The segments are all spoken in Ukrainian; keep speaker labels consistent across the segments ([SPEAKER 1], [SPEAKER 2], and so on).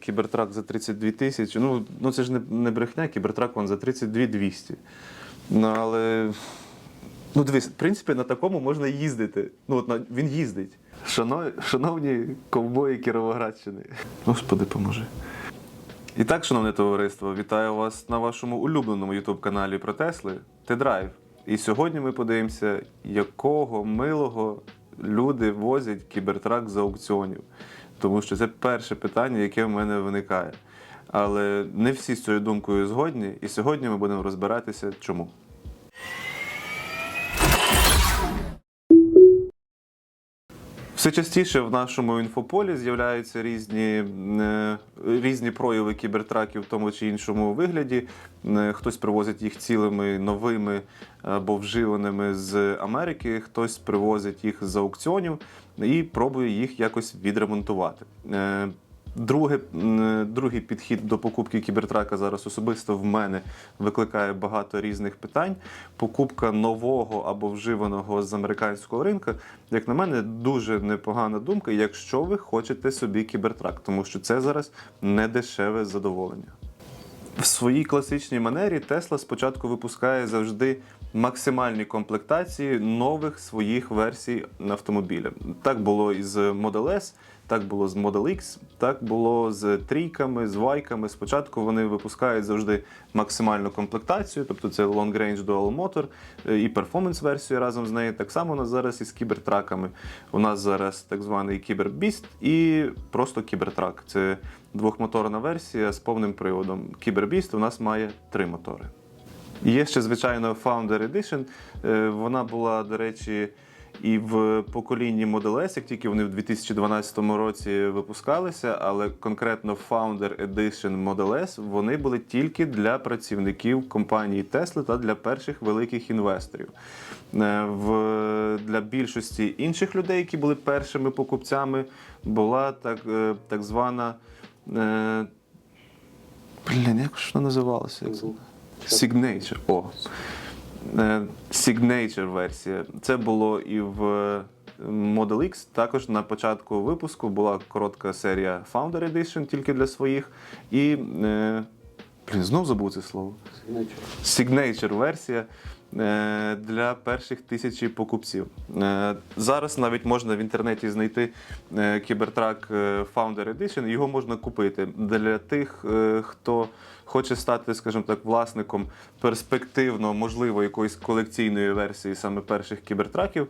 [SPEAKER 1] Кібертрак за 32 тисячі. Ну, ну це ж не, не брехня, кібертрак вон за 32 200. Ну, але ну, дивись, в принципі, на такому можна їздити. Ну, от на, він їздить. Шано, шановні ковбої Кіровоградщини. Господи, поможи. І так, шановне товариство, вітаю вас на вашому улюбленому youtube каналі про Тесли Т-Драйв. І сьогодні ми подивимося, якого милого люди возять кібертрак з аукціонів. Тому що це перше питання, яке в мене виникає. Але не всі з цією думкою згодні, і сьогодні ми будемо розбиратися, чому. Все частіше в нашому інфополі з'являються різні, е, різні прояви кібертраків в тому чи іншому вигляді. Е, Хтось привозить їх цілими новими або вживаними з Америки, хтось привозить їх з аукціонів і пробує їх якось відремонтувати. Е, Друге, другий підхід до покупки кібертрака зараз особисто в мене викликає багато різних питань. Покупка нового або вживаного з американського ринка, як на мене, дуже непогана думка, якщо ви хочете собі кібертрак, тому що це зараз не дешеве задоволення. В своїй класичній манері Tesla спочатку випускає завжди максимальні комплектації нових своїх версій автомобіля. Так було і з Model S, так було з Model X, так було з трійками, з вайками. Спочатку вони випускають завжди максимальну комплектацію, тобто це Long Range Dual Motor е, і перформанс версію разом з нею. Так само у нас зараз із кібертраками. У нас зараз так званий кібербіст і просто кібертрак. Це двохмоторна версія з повним приводом. Кібербіст у нас має три мотори. Є ще, звичайно, Founder Edition. Е, Вона була, до речі, і в поколінні Model S, як тільки вони в 2012 році випускалися, але конкретно Founder Edition Model S вони були тільки для працівників компанії Tesla та для перших великих інвесторів. Е, В, для більшості інших людей, які були першими покупцями, була так, е, так звана. Е, Блін, як ж вона називалася? Signature. О. Е, Signature версія. Це було і в е, Model X. Також на початку випуску була коротка серія Founder Edition тільки для своїх. І. Е, блін, знов забув це слово. Signature версія е, для перших тисячі покупців. Зараз навіть можна в інтернеті знайти кібертрак Founder Edition. Його можна купити для тих, хто хоче стати, скажімо так, власником перспективно, можливо, якоїсь колекційної версії саме перших кібертраків.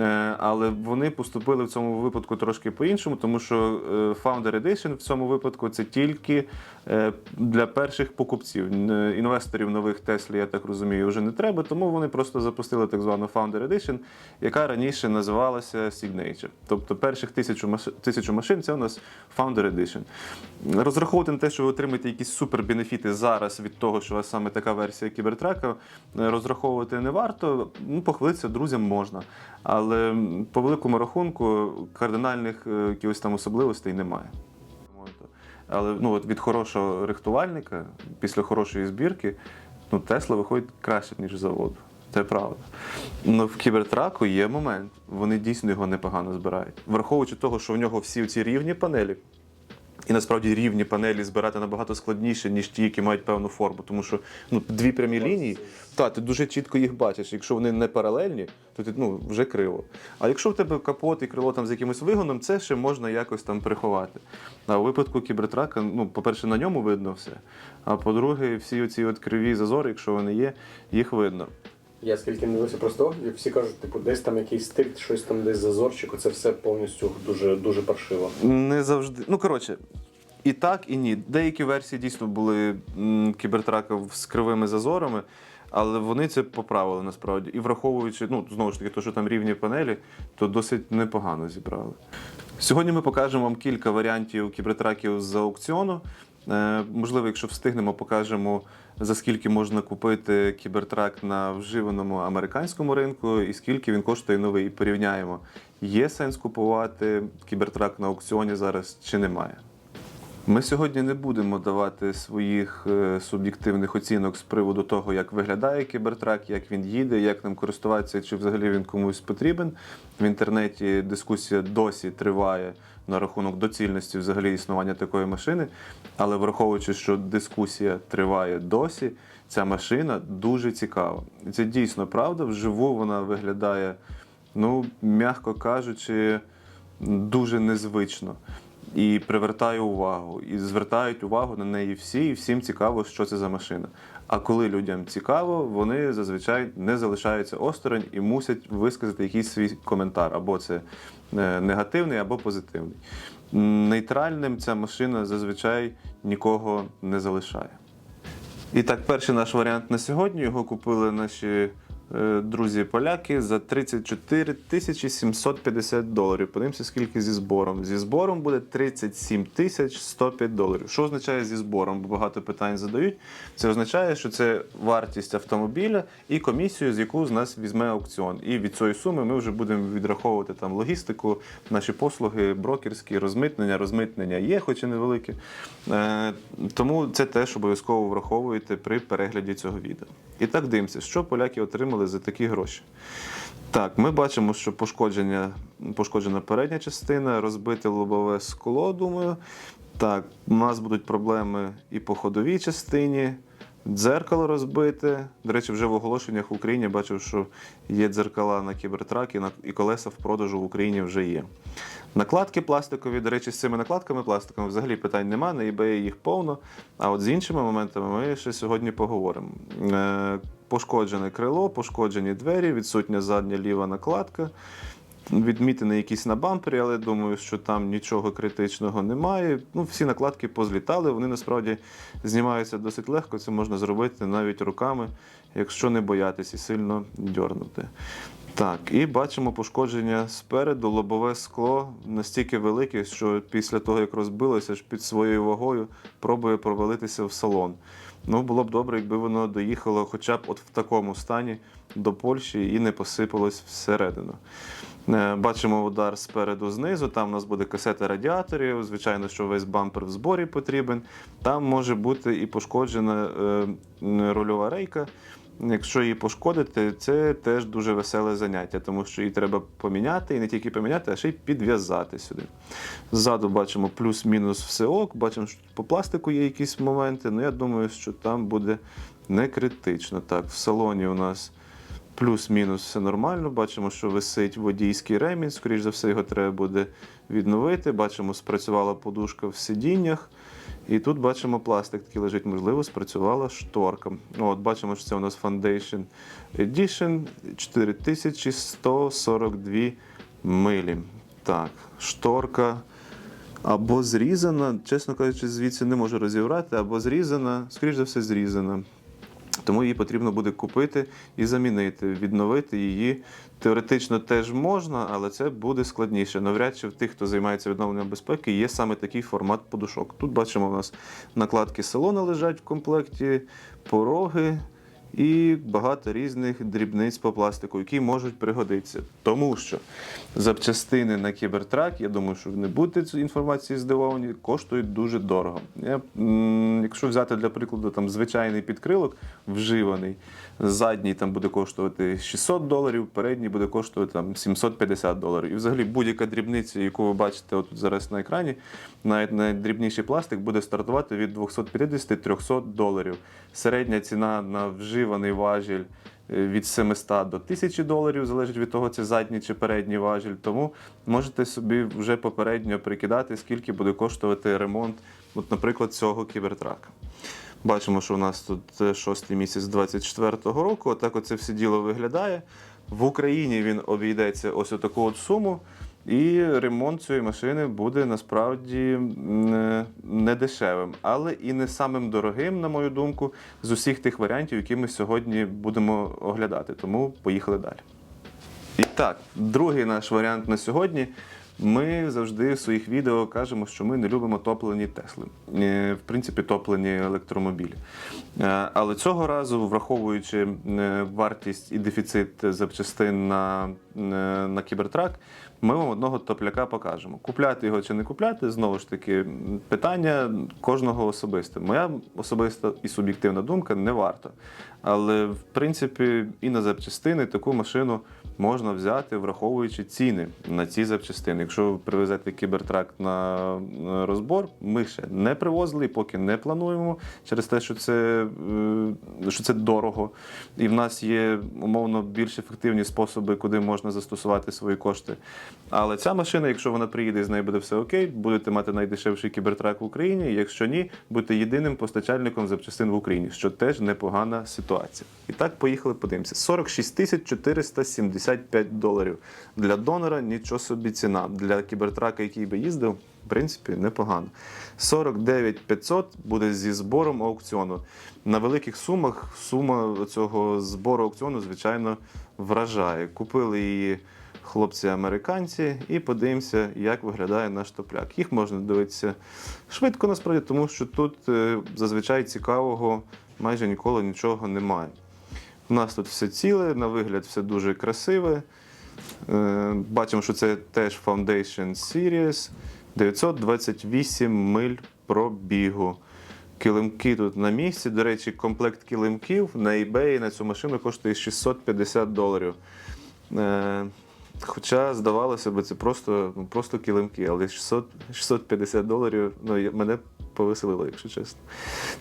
[SPEAKER 1] Е, Але вони поступили в цьому випадку трошки по-іншому, тому що е, Founder Edition в цьому випадку це тільки е, для перших покупців. Інвесторів нових Теслі, я так розумію, вже не треба, тому вони просто запустили так звану Founder Edition, яка раніше називалася Signature. Тобто перших тисячу тисячу машин це у нас Founder Edition. Розраховувати на те, що ви отримаєте якісь супербенефіти зараз від того, що у вас саме така версія кібертрака, розраховувати не варто. Ну, похвалитися друзям можна. Але м, по великому рахунку кардинальних е, якихось там особливостей немає. Але ну, от від хорошого рихтувальника, після хорошої збірки, ну, Тесла виходить краще, ніж заводу. Це правда. Ну, в кібертраку є момент. Вони дійсно його непогано збирають. Враховуючи того, що в нього всі ці рівні панелі, і насправді рівні панелі збирати набагато складніше, ніж ті, які мають певну форму. Тому що ну, дві прямі лінії, та, ти дуже чітко їх бачиш. Якщо вони не паралельні, то ти ну, вже криво. А якщо в тебе капот і крило там з якимось вигоном, це ще можна якось там приховати. А у випадку кібертрака, ну, по-перше, на ньому видно все. А по-друге, всі оці от криві зазори, якщо вони є, їх видно.
[SPEAKER 2] Я скільки не дивився просто оглядів, всі кажуть, типу, десь там якийсь стиль, щось там десь зазорчик, це все повністю дуже дуже паршиво.
[SPEAKER 1] Не завжди. Ну, коротше, і так, і ні. Деякі версії дійсно були м, кібертрака з кривими зазорами, але вони це поправили насправді. І враховуючи, ну, знову ж таки, то, що там рівні панелі, то досить непогано зібрали. Сьогодні ми покажемо вам кілька варіантів кібертраків з аукціону. Е, можливо, якщо встигнемо, покажемо за скільки можна купити кібертрак на вживаному американському ринку і скільки він коштує новий. І порівняємо, є сенс купувати кібертрак на аукціоні зараз чи немає. Ми сьогодні не будемо давати своїх е, суб'єктивних оцінок з приводу того, як виглядає кібертрак, як він їде, як ним користуватися, чи взагалі він комусь потрібен. В інтернеті дискусія досі триває на рахунок доцільності взагалі існування такої машини. Але враховуючи, що дискусія триває досі, ця машина дуже цікава. І це дійсно правда. Вживу вона виглядає, ну, м'яко кажучи, дуже незвично і привертає увагу, і звертають увагу на неї всі, і всім цікаво, що це за машина. А коли людям цікаво, вони зазвичай не залишаються осторонь і мусять висказати якийсь свій коментар, або це е, негативний, або позитивний. Нейтральним ця машина зазвичай нікого не залишає. І так, перший наш варіант на сьогодні його купили наші друзі-поляки за 34 тисячі 750 доларів. Подивимося, скільки зі збором. Зі збором буде 37 тисяч 105 доларів. Що означає зі збором? Бо багато питань задають. Це означає, що це вартість автомобіля і комісію, з яку з нас візьме аукціон. І від цієї суми ми вже будемо відраховувати там логістику, наші послуги, брокерські, розмитнення. Розмитнення є, хоч і невелике. Е, тому це теж обов'язково враховуєте при перегляді цього відео. І так дивимося, що поляки отримали за такі гроші. Так, ми бачимо, що пошкодження, пошкоджена передня частина, розбите лобове скло, думаю. Так, у нас будуть проблеми і по ходовій частині. Дзеркало розбите. До речі, вже в оголошеннях в Україні бачив, що є дзеркала на кібертрак і, колеса в продажу в Україні вже є. Накладки пластикові, до речі, з цими накладками пластиковими взагалі питань нема, на eBay їх повно. А от з іншими моментами ми ще сьогодні поговоримо. Е, пошкоджене крило, пошкоджені двері, відсутня задня ліва накладка. Відмітини якісь на бампері, але думаю, що там нічого критичного немає. Ну, всі накладки позлітали, вони насправді знімаються досить легко. Це можна зробити навіть руками, якщо не боятися і сильно дьорнути. Так, і бачимо пошкодження спереду, лобове скло настільки велике, що після того, як розбилося, ж під своєю вагою пробує провалитися в салон. Ну, було б добре, якби воно доїхало хоча б от в такому стані до Польщі і не посипалось всередину. Е, Бачимо удар спереду знизу. Там у нас буде касета радіаторів. Звичайно, що весь бампер в зборі потрібен. Там може бути і пошкоджена е, рульова рейка. Якщо її пошкодити, це теж дуже веселе заняття, тому що її треба поміняти, і не тільки поміняти, а ще й підв'язати сюди. Ззаду бачимо плюс-мінус все ок, бачимо, що по пластику є якісь моменти, але я думаю, що там буде не критично. Так, в салоні у нас плюс-мінус все нормально. Бачимо, що висить водійський ремінь, скоріш за все, його треба буде відновити. Бачимо, спрацювала подушка в сидіннях. І тут бачимо пластик такий лежить, можливо, спрацювала шторка. От, бачимо, що це у нас Foundation Edition 4142 милі. Так, шторка або зрізана, чесно кажучи, звідси не можу розібрати, або зрізана, скоріш за все, зрізана. Тому її потрібно буде купити і замінити, відновити її. Теоретично теж можна, але це буде складніше. Навряд чи в тих, хто займається відновленням безпеки, є саме такий формат подушок. Тут бачимо, у нас накладки салона лежать в комплекті, пороги і багато різних дрібниць по пластику, які можуть пригодитися. Тому що запчастини на кібертрак, я думаю, що не будете інформації здивовані, коштують дуже дорого. Я, якщо взяти для прикладу там звичайний підкрилок, вживаний, задній там буде коштувати 600 доларів, передній буде коштувати там 750 доларів. І взагалі будь-яка дрібниця, яку ви бачите отут зараз на екрані, навіть найдрібніший пластик буде стартувати від 250-300 доларів. Середня ціна на вживаний важіль е, від 700 до 1000 доларів, залежить від того, це задній чи передній важіль. Тому можете собі вже попередньо прикидати, скільки буде коштувати ремонт, от, наприклад, цього кібертрака. Бачимо, що у нас тут е, шостий місяць 24-го року. Отак оце все діло виглядає. В Україні він обійдеться ось таку от суму. І ремонт цієї машини буде насправді не, не дешевим, але і не самим дорогим, на мою думку, з усіх тих варіантів, які ми сьогодні будемо оглядати. Тому поїхали далі. І так, другий наш варіант на сьогодні. Ми завжди в своїх відео кажемо, що ми не любимо топлені Тесли, Е, в принципі, топлені електромобілі. Е, Але цього разу, враховуючи е, вартість і дефіцит запчастин на, на кібертрак, Ми вам одного топляка покажемо. Купляти його чи не купляти, знову ж таки, питання кожного особисте. Моя особиста і суб'єктивна думка не варто. Але в принципі і на запчастини таку машину можна взяти, враховуючи ціни на ці запчастини. Якщо ви привезете кібертрак на розбор, ми ще не привозили і поки не плануємо через те, що це, е, що це дорого. І в нас є умовно більш ефективні способи, куди можна застосувати свої кошти. Але ця машина, якщо вона приїде і з нею буде все окей, будете мати найдешевший кібертрак в Україні. Якщо ні, будете єдиним постачальником запчастин в Україні, що теж непогана ситуація. І так, поїхали, подивимося. 46 тисяч 475 доларів. Для донора нічого собі ціна. Для кібертрака, який би їздив, в принципі, непогано. 49 500 буде зі збором аукціону. На великих сумах сума цього збору аукціону, звичайно, вражає. Купили її хлопці-американці і подивимося, як виглядає наш топляк. Їх можна дивитися швидко, насправді, тому що тут е, зазвичай цікавого майже ніколи нічого немає. У нас тут все ціле, на вигляд все дуже красиве. Е, Бачимо, що це теж Foundation Series. 928 миль пробігу. Килимки тут на місці. До речі, комплект килимків на eBay на цю машину коштує 650 доларів. Хоча, здавалося б, це просто, ну, просто килимки, але 600, 650 доларів ну, мене повеселило, якщо чесно.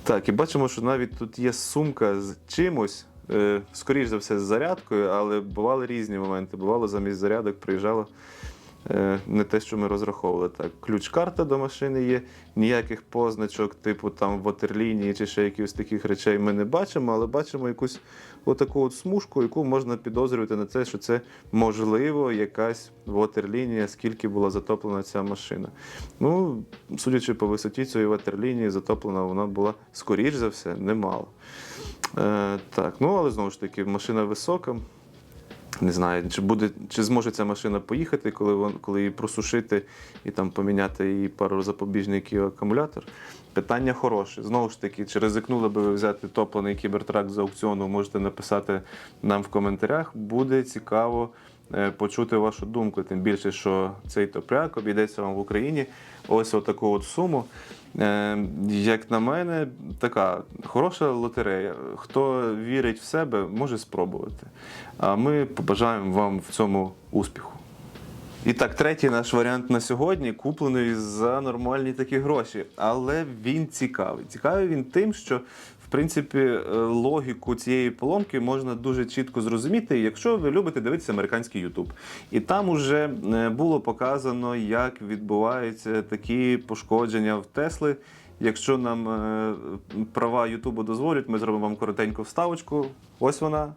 [SPEAKER 1] Так, і бачимо, що навіть тут є сумка з чимось, е, скоріш за все, з зарядкою, але бували різні моменти. Бувало, замість зарядок приїжджало е, не те, що ми розраховували. Так, ключ-карта до машини є, ніяких позначок, типу там ватерлінії чи ще якихось таких речей ми не бачимо, але бачимо якусь отаку от смужку, яку можна підозрювати на те, що це можливо якась ватерлінія, скільки була затоплена ця машина. Ну, судячи по висоті цієї ватерлінії, затоплена вона була, скоріш за все, немало. Е, так, ну але знову ж таки, машина висока. Не знаю, чи буде, чи зможе ця машина поїхати, коли вон, коли її просушити і там поміняти її пару запобіжників акумулятор. Питання хороше. Знову ж таки, чи ризикнули би ви взяти топлений кібертрак з аукціону, можете написати нам в коментарях. Буде цікаво почути вашу думку. Тим більше, що цей топляк обійдеться вам в Україні ось отаку от суму. Е, Як на мене, така хороша лотерея. Хто вірить в себе, може спробувати. А ми побажаємо вам в цьому успіху. І так, третій наш варіант на сьогодні куплений за нормальні такі гроші. Але він цікавий. Цікавий він тим, що принципі е, логіку цієї поломки можна дуже чітко зрозуміти, якщо ви любите дивитися американський Ютуб. І там уже е, було показано, як відбуваються такі пошкодження в Тесли. Якщо нам е, права Ютубу дозволять, ми зробимо вам коротеньку вставочку. Ось вона.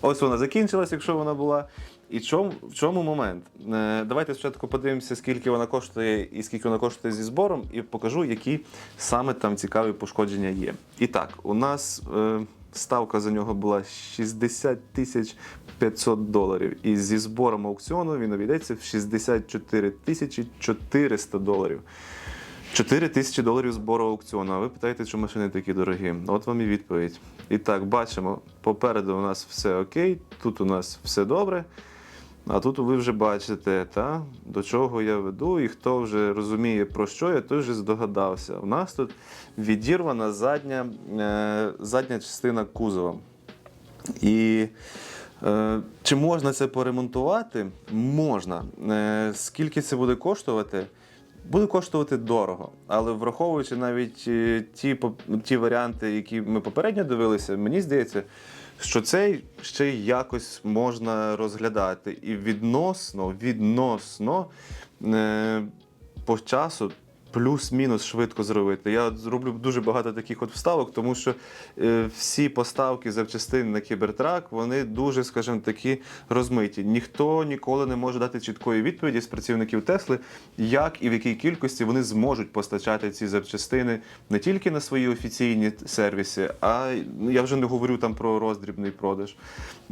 [SPEAKER 1] Ось вона закінчилась, якщо вона була. І чому, в чому момент? Е, давайте спочатку подивимося, скільки вона коштує і скільки вона коштує зі збором, і покажу, які саме там цікаві пошкодження є. І так, у нас е, ставка за нього була 60 тисяч 500 доларів. І зі збором аукціону він обійдеться в 64 тисячі 400 доларів. 4 тисячі доларів збору аукціону. А ви питаєте, чому машини такі дорогі? От вам і відповідь. І так, бачимо, попереду у нас все окей, тут у нас все добре. А тут ви вже бачите, та, до чого я веду, і хто вже розуміє, про що я, той вже здогадався. У нас тут відірвана задня, е, задня частина кузова. І е, чи можна це поремонтувати? Можна. Е, скільки це буде коштувати? Буде коштувати дорого, але враховуючи навіть е, ті, ті варіанти, які ми попередньо дивилися, мені здається, що цей ще й якось можна розглядати. І відносно, відносно е, по часу плюс-мінус швидко зробити. Я зроблю дуже багато таких от вставок, тому що е, всі поставки запчастин на кібертрак, вони дуже, скажімо такі, розмиті. Ніхто ніколи не може дати чіткої відповіді з працівників Тесли, як і в якій кількості вони зможуть постачати ці запчастини не тільки на свої офіційні сервіси, а ну, я вже не говорю там про роздрібний продаж,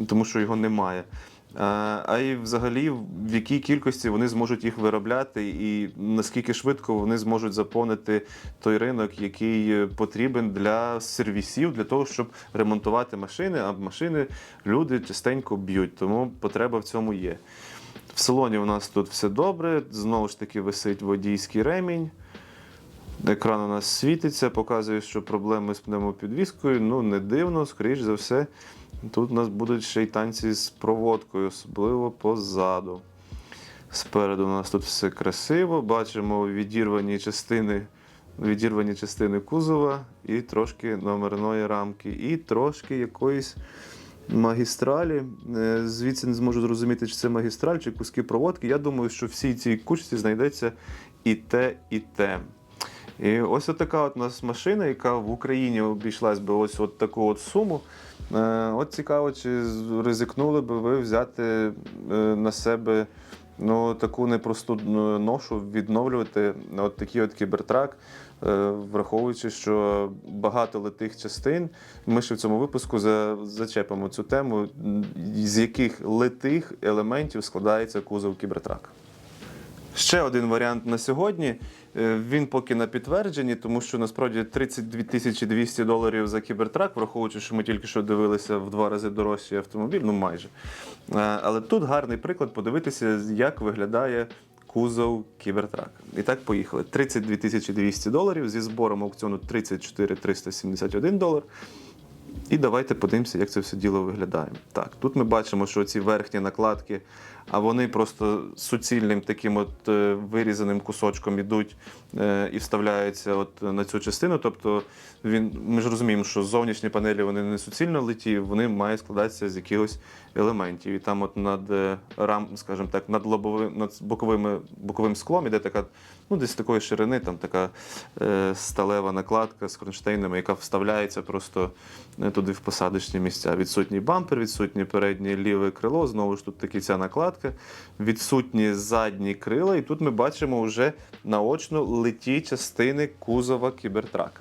[SPEAKER 1] тому що його немає. А й взагалі в якій кількості вони зможуть їх виробляти, і наскільки швидко вони зможуть заповнити той ринок, який е, потрібен для сервісів, для того, щоб ремонтувати машини, а машини люди частенько б'ють, тому потреба в цьому є. В салоні у нас тут все добре. Знову ж таки висить водійський ремінь. Екран у нас світиться, показує, що проблеми з пневмопідвіскою. Ну, не дивно, скоріш за все. Тут у нас будуть ще й танці з проводкою, особливо позаду. Спереду у нас тут все красиво. Бачимо відірвані частини, відірвані частини кузова і трошки номерної рамки, і трошки якоїсь магістралі. Е, Звідси не зможу зрозуміти, чи це магістраль, чи куски проводки. Я думаю, що всій цій кучці знайдеться і те, і те. І ось така от нас машина, яка в Україні обійшлась би ось от таку от суму. Е, От цікаво, чи ризикнули би ви взяти е, на себе ну, таку непросту е, ношу, відновлювати от такий от кібертрак, враховуючи, що багато литих частин. Ми ще в цьому випуску за- зачепимо цю тему, з яких литих елементів складається кузов кібертрака. Ще один варіант на сьогодні. Е, Він поки на підтвердженні, тому що насправді 32 тисячі 200 доларів за кібертрак, враховуючи, що ми тільки що дивилися в два рази дорожчий автомобіль, ну майже. Е, Але тут гарний приклад подивитися, як виглядає кузов кібертрак. І так поїхали. 32 тисячі 200 доларів зі збором аукціону 34 371 долар. І давайте подивимося, як це все діло виглядає. Так, тут ми бачимо, що ці верхні накладки, а вони просто суцільним таким от е, вирізаним кусочком ідуть е, і вставляються от на цю частину. Тобто він, ми ж розуміємо, що зовнішні панелі вони не суцільно литі, вони мають складатися з якихось елементів. І там, от над е, рам, скажімо так, над лобовим, над боковими, боковим склом іде така, ну десь такої ширини, там така е, сталева накладка з кронштейнами, яка вставляється просто е, туди в посадочні місця. Відсутній бампер, відсутнє переднє ліве крило. Знову ж тут таки ця накладка, відсутні задні крила. І тут ми бачимо вже наочно литі частини кузова кібертрака.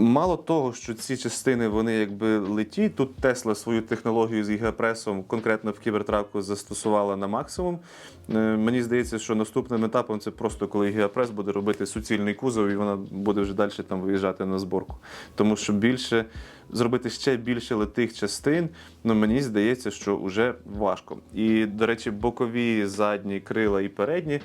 [SPEAKER 1] Мало того, що ці частини вони якби леті. Тут Тесла свою технологію з ЄГПресом конкретно в кібертраку застосувала на максимум. Е, Мені здається, що наступним етапом це просто коли ЄГПрес буде робити суцільний кузов, і вона буде вже далі там виїжджати на зборку. Тому що більше зробити ще більше литих частин, ну мені здається, що вже важко. І, до речі, бокові, задні крила і передні.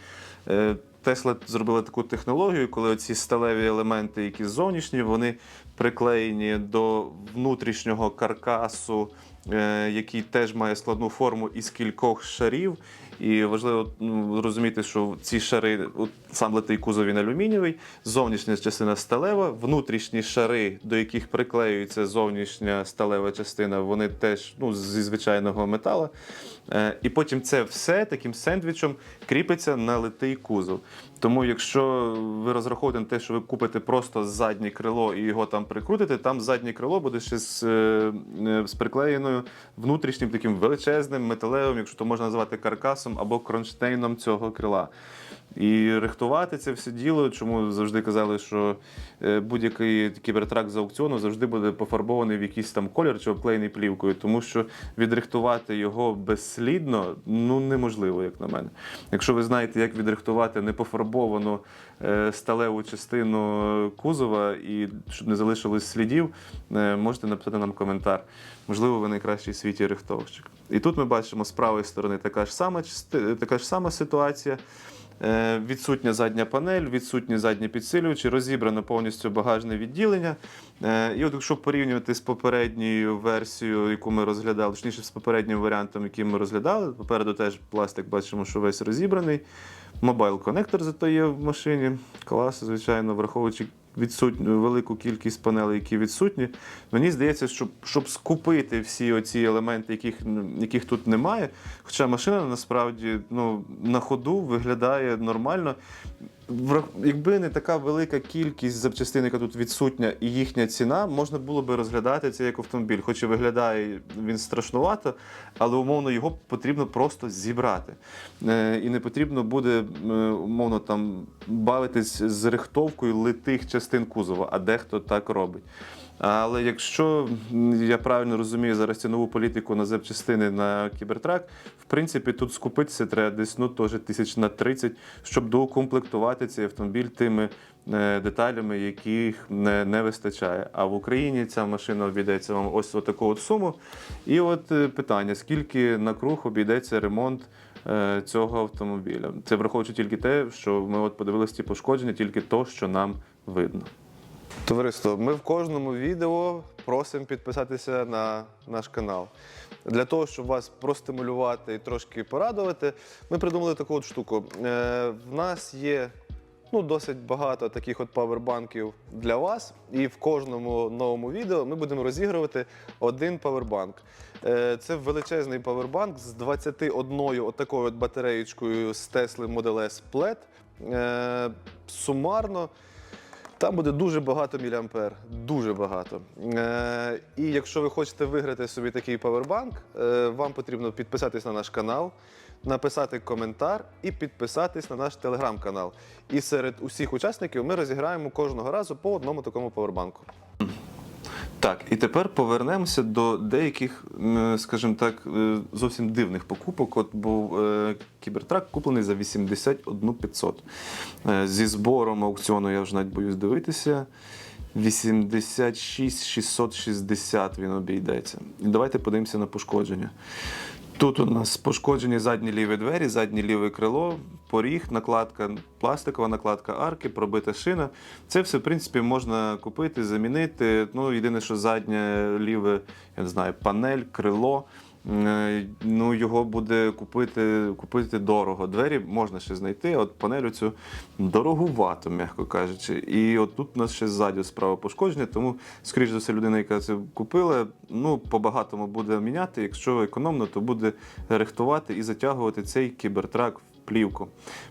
[SPEAKER 1] Тесла зробила таку технологію, коли ці сталеві елементи, які зовнішні, вони приклеєні до внутрішнього каркасу, е, який теж має складну форму із кількох шарів. І важливо ну, розуміти, що ці шари, от сам литий кузов він алюмінієвий, зовнішня частина сталева, внутрішні шари, до яких приклеюється зовнішня сталева частина, вони теж ну, зі звичайного металу. Е, І потім це все таким сендвічем кріпиться на литий кузов. Тому, якщо ви розраховуєте на те, що ви купите просто заднє крило і його там прикрутите, там заднє крило буде ще з, е, е, з приклеєною внутрішнім таким величезним металевим, якщо то можна назвати каркасом або кронштейном цього крила. І рихтувати це все діло, чому завжди казали, що е, будь-який кібертрак з аукціону завжди буде пофарбований в якийсь там колір чи обклеєний плівкою, тому що відрихтувати його безслідно ну неможливо, як на мене. Якщо ви знаєте, як відрихтувати непофарбовану е, сталеву частину кузова і щоб не залишилось слідів, е, можете написати нам коментар. Можливо, ви найкращий в світі рихтовщик. І тут ми бачимо з правої сторони така ж сама, така ж сама ситуація. Е, Відсутня задня панель, відсутні задні підсилювачі, розібрано повністю багажне відділення. Е, І от якщо порівнювати з попередньою версією, яку ми розглядали, точніше з попереднім варіантом, який ми розглядали, попереду теж пластик бачимо, що весь розібраний. Мобайл конектор зато є в машині. Клас, звичайно, враховуючи відсутню велику кількість панелей, які відсутні. Мені здається, щоб, щоб скупити всі оці елементи, яких, яких тут немає. Хоча машина насправді ну, на ходу виглядає нормально. Якби не така велика кількість запчастин, яка тут відсутня, і їхня ціна, можна було би розглядати це як автомобіль. Хоч і виглядає він страшнувато, але умовно його потрібно просто зібрати. Е, І не потрібно буде е, умовно там бавитись з рихтовкою литих частин кузова, а дехто так робить. Але якщо я правильно розумію зараз цінову політику на запчастини на кібертрак, в принципі, тут скупитися треба десь ну, теж тисяч на 30, щоб доукомплектувати цей автомобіль тими е, деталями, яких не, не вистачає. А в Україні ця машина обійдеться вам ось таку от суму. І от е, питання: скільки на круг обійдеться ремонт е, цього автомобіля. Це враховуючи тільки те, що ми от подивилися ті пошкодження, тільки то, що нам видно. Товариство, ми в кожному відео просимо підписатися на наш канал. Для того, щоб вас простимулювати і трошки порадувати, ми придумали таку от штуку. Е, в нас є ну, досить багато таких от павербанків для вас. І в кожному новому відео ми будемо розігрувати один павербанк. Е, Це величезний павербанк з 21 отакою от батареєчкою з Tesla Model S Plaid. Е, Сумарно там буде дуже багато міліампер, дуже багато. Е, і якщо ви хочете виграти собі такий павербанк, е, вам потрібно підписатись на наш канал, написати коментар і підписатись на наш телеграм-канал. І серед усіх учасників ми розіграємо кожного разу по одному такому павербанку. Так, і тепер повернемося до деяких, скажімо так, е, зовсім дивних покупок. От був е, кібертрак куплений за 81 500. Е, Зі збором аукціону я вже навіть боюсь дивитися. 86 660 він обійдеться. І давайте подивимося на пошкодження. Тут у нас пошкоджені задні ліві двері, заднє ліве крило, поріг, накладка, пластикова накладка арки, пробита шина. Це все, в принципі, можна купити, замінити. Ну, єдине, що заднє ліве, я не знаю, панель, крило. Е, Ну, його буде купити, купити дорого. Двері можна ще знайти, а от панелю цю дорогувато, м'яко кажучи. І от тут у нас ще ззаді справа пошкодження, тому, скоріш за все, людина, яка це купила, ну, по-багатому буде міняти. Якщо економно, то буде рихтувати і затягувати цей кібертрак в плівку.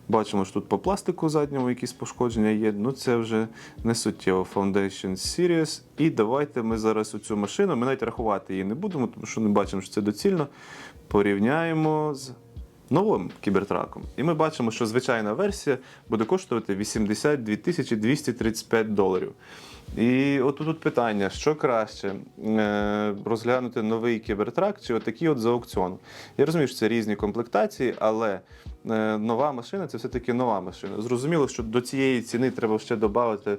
[SPEAKER 1] Бачимо, що тут по пластику задньому якісь пошкодження є. Ну це вже не суттєво. Foundation Series. І давайте ми зараз цю машину, ми навіть рахувати її не будемо, тому що не бачимо, що це доцільно. Порівняємо з новим кібертраком. І ми бачимо, що звичайна версія буде коштувати 82 235 доларів. І от питання: що краще е, розглянути новий кібертрак чи отакий от за аукціон? Я розумію, що це різні комплектації, але е, нова машина це все-таки нова машина. Зрозуміло, що до цієї ціни треба ще додати.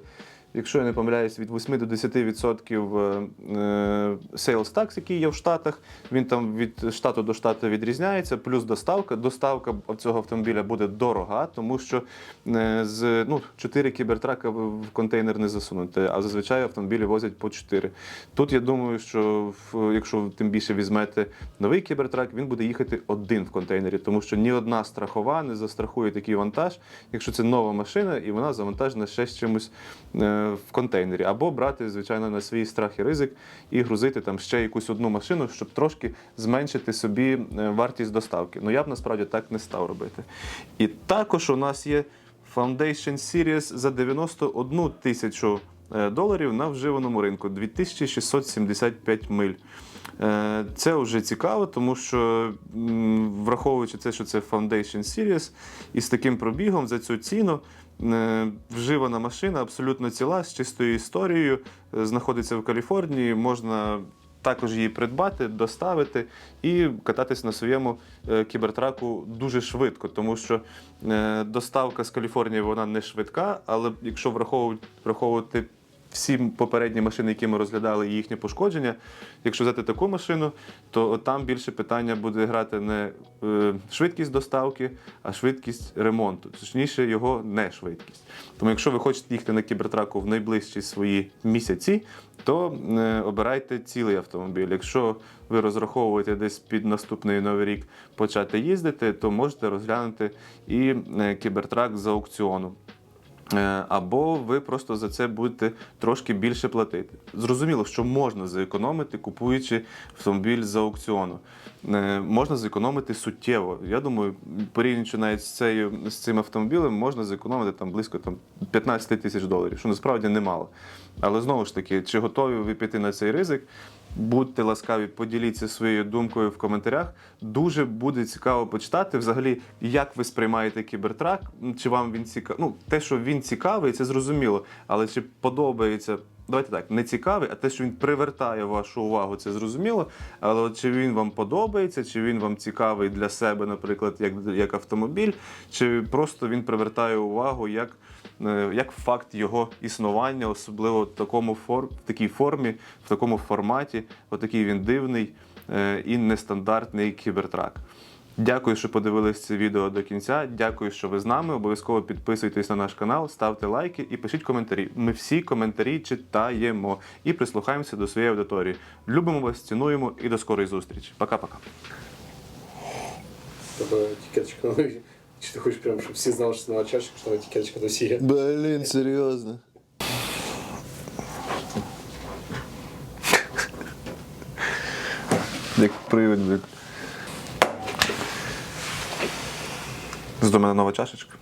[SPEAKER 1] Якщо я не помиляюсь, від 8 до 10% е, е, sales tax, який є в Штатах, він там від штату до штату відрізняється, плюс доставка. Доставка цього автомобіля буде дорога, тому що е, з ну, 4 кібертрака в контейнер не засунути, а зазвичай автомобілі возять по 4. Тут я думаю, що якщо тим більше візьмете новий кібертрак, він буде їхати один в контейнері, тому що ні одна страхова не застрахує такий вантаж, якщо це нова машина і вона завантажена ще з чимось в контейнері, або брати, звичайно, на свій страх і ризик і грузити там ще якусь одну машину, щоб трошки зменшити собі е, вартість доставки. Ну я б насправді так не став робити. І також у нас є Foundation Series за 91 тисячу е, доларів на вживаному ринку 2675 миль. Е, Це вже цікаво, тому що враховуючи те, що це Foundation Series, і з таким пробігом за цю ціну вживана машина абсолютно ціла, з чистою історією, е, знаходиться в Каліфорнії, можна також її придбати, доставити і кататись на своєму е, кібертраку дуже швидко, тому що е, доставка з Каліфорнії вона не швидка, але якщо враховувати всі попередні машини, які ми розглядали, і їхнє пошкодження, якщо взяти таку машину, то там більше питання буде грати не е, швидкість доставки, а швидкість ремонту, точніше, його не швидкість. Тому якщо ви хочете їхати на кібертраку в найближчі свої місяці, то е, обирайте цілий автомобіль. Якщо ви розраховуєте десь під наступний новий рік почати їздити, то можете розглянути і е, кібертрак з аукціону. Е, Або ви просто за це будете трошки більше платити. Зрозуміло, що можна зекономити, купуючи автомобіль з аукціону. Е, Можна зекономити суттєво. Я думаю, порівнюючи навіть з, цією, з цим автомобілем, можна зекономити там близько там, 15 тисяч доларів, що насправді немало. Але знову ж таки, чи готові ви піти на цей ризик? Будьте ласкаві, поділіться своєю думкою в коментарях. Дуже буде цікаво почитати взагалі, як ви сприймаєте кібертрак. Чи вам він цікавий? Ну, те, що він цікавий, це зрозуміло. Але чи подобається? Давайте так, не цікавий, а те, що він привертає вашу увагу, це зрозуміло. Але чи він вам подобається, чи він вам цікавий для себе, наприклад, як, як автомобіль, чи просто він привертає увагу як, як факт його існування, особливо в такому фор, в такій формі, в такому форматі, отакий він дивний е, і нестандартний кібертрак. Дякую, що подивились це відео до кінця. Дякую, що ви з нами. Обов'язково підписуйтесь на наш канал, ставте лайки і пишіть коментарі. Ми всі коментарі читаємо і прислухаємося до своєї аудиторії. Любимо вас, цінуємо і до скорої зустрічі. Пока-пока.
[SPEAKER 2] Тобто етикеточка новий. Чи ти хочеш прям, щоб всі знали, що це нова чашка, що там етикеточка досі є?
[SPEAKER 3] Блін, серйозно.
[SPEAKER 1] Як привид, блін. З до мене нова чашечка.